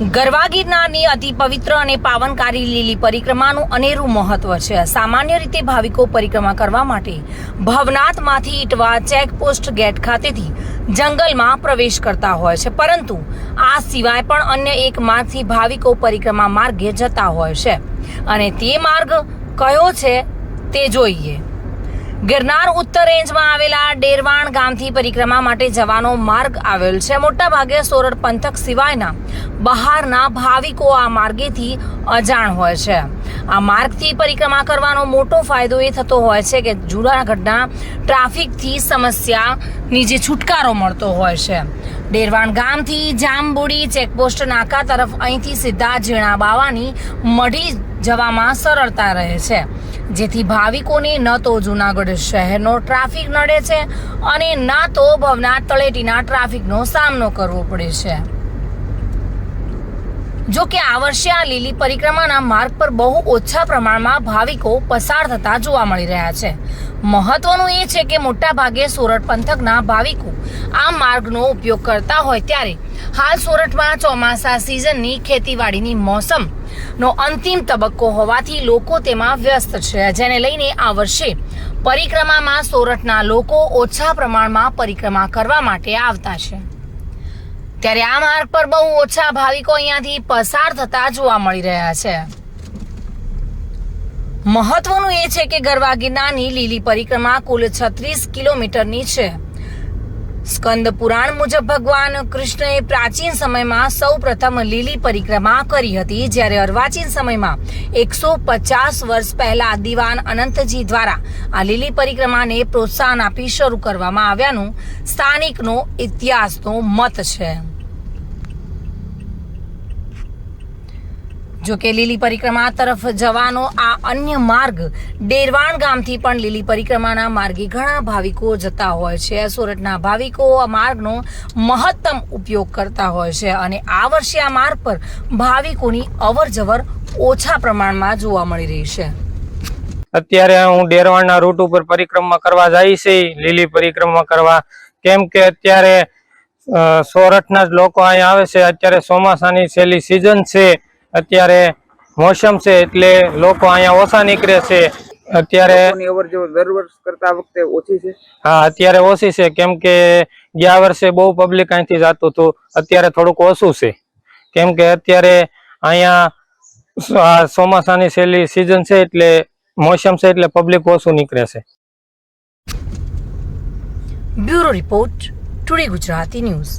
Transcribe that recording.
ગરવા ગિરનારની અતિ પવિત્ર અને પાવનકારી લીલી પરિક્રમાનું અનેરું મહત્વ છે. સામાન્ય રીતે ભાવિકો પરિક્રમા કરવા માટે ભવનાથમાંથી ઇટવા ચેકપોસ્ટ ગેટ ખાતેથી જંગલમાં પ્રવેશ કરતા હોય છે. પરંતુ આ સિવાય પણ અન્ય એક માર્ગથી ભાવિકો પરિક્રમા માર્ગે જતા હોય છે. અને તે માર્ગ કયો છે તે જોઈએ. ગિરનાર ઉત્તર રેન્જમાં આવેલા ડેરવાણ ગામથી પરિક્રમા માટે જવાનો માર્ગ આવેલ છે. મોટાભાગે સોરઠ પંથક સિવાયના બહારના ભાવિકો આ માર્ગેથી અજાણ હોય છે. આ માર્ગથી પરિક્રમા કરવાનો મોટો ફાયદો એ થતો હોય છે કે જૂનાગઢના ટ્રાફિકથી સમસ્યાની જે છુટકારો મળતો હોય છે. ડેરવાણ ગામથી જામબુડી ચેકપોસ્ટ નાકા તરફ અહીંથી સીધા ઝીણા બાવાની મઢી જવામાં સરળતા રહે છે. જેથી ભાવિકોને ન તો જૂનાગઢ શહેરનો ટ્રાફિક નડે છે અને ના તો ભવનાથ તળેટીના ટ્રાફિકનો સામનો કરવો પડે છે. જો કે આ વર્ષે આ લીલી પરિક્રમાના માર્ગ પર બહુ ઓછા પ્રમાણમાં ભાવિકો પસાર થતા જોવા મળી રહ્યા છે. મહત્વનું એ છે કે મોટા ભાગે સોરઠ પંથકના ભાવિકો આ માર્ગનો ઉપયોગ કરતા હોય ત્યારે હાલ સોરઠમાં ચોમાસા સિઝનની ખેતીવાડીની મોસમ નો અંતિમ તબક્કો હોવાથી લોકો તેમાં વ્યસ્ત છે. જેને લઈને આ વર્ષે પરિક્રમામાં સોરઠના લોકો ઓછા પ્રમાણમાં પરિક્રમા કરવા માટે આવતા છે. ત્યારે આ માર્ગ પર બહુ ઓછા ભાવિકો અહીંયાથી પસાર થતા જોવા મળી રહ્યા છે. મહત્વનું એ છે કે ગરવા ગિરનારની લીલી પરિક્રમા કુલ છત્રીસ કિલોમીટરની છે. સ્કંદ પુરાણ મુજબ ભગવાન કૃષ્ણએ પ્રાચીન સમયમાં સૌ પ્રથમ લીલી પરિક્રમા કરી હતી, જ્યારે અર્વાચીન સમયમાં એકસો પચાસ વર્ષ પહેલા દિવાન અનંતજી દ્વારા આ લીલી પરિક્રમાને પ્રોત્સાહન આપી શરૂ કરવામાં આવ્યાનું સ્થાનિકનો ઇતિહાસનો મત છે. જો કે લીલી પરિક્રમા તરફ જવાનો આ અન્ય માર્ગ ડેરવાણ ગામથી પણ લીલી પરિક્રમાના માર્ગે ઘણા ભાવિકો જતા હોય છે. સુરતના ભાવિકો આ માર્ગનો મહત્તમ ઉપયોગ કરતા હોય છે અને આ વર્ષે આ માર્ગ પર ભાવિકોની અવર જવર ઓછા પ્રમાણમાં જોવા મળી રહી છે. અત્યારે હું ડેરવાણના રૂટ ઉપર પરિક્રમા કરવા જાય છે. લીલી પરિક્રમા કરવા કેમ કે અત્યારે સોરઠના જ લોકો અહીંયા આવે છે. અત્યારે ચોમાસાની છેલ્લી સિઝન છે. અત્યારે મોસમ છે એટલે લોકો અહીંયા ઓછા નીકળે છે. અત્યારે દર વર્ષ કરતા વખતે ઓછી છે? હા અત્યારે ઓછી છે. કેમ કે ગયા વર્ષે બહુ પબ્લિક અહીંથી જતું હતું. અત્યારે થોડુંક ઓછું છે. કેમ કે અત્યારે અહીંયા આ ચોમાસાની છેલ્લી સિઝન છે એટલે મોસમ છે એટલે પબ્લિક ઓછું નીકળે છે. Bureau report today Gujarati news.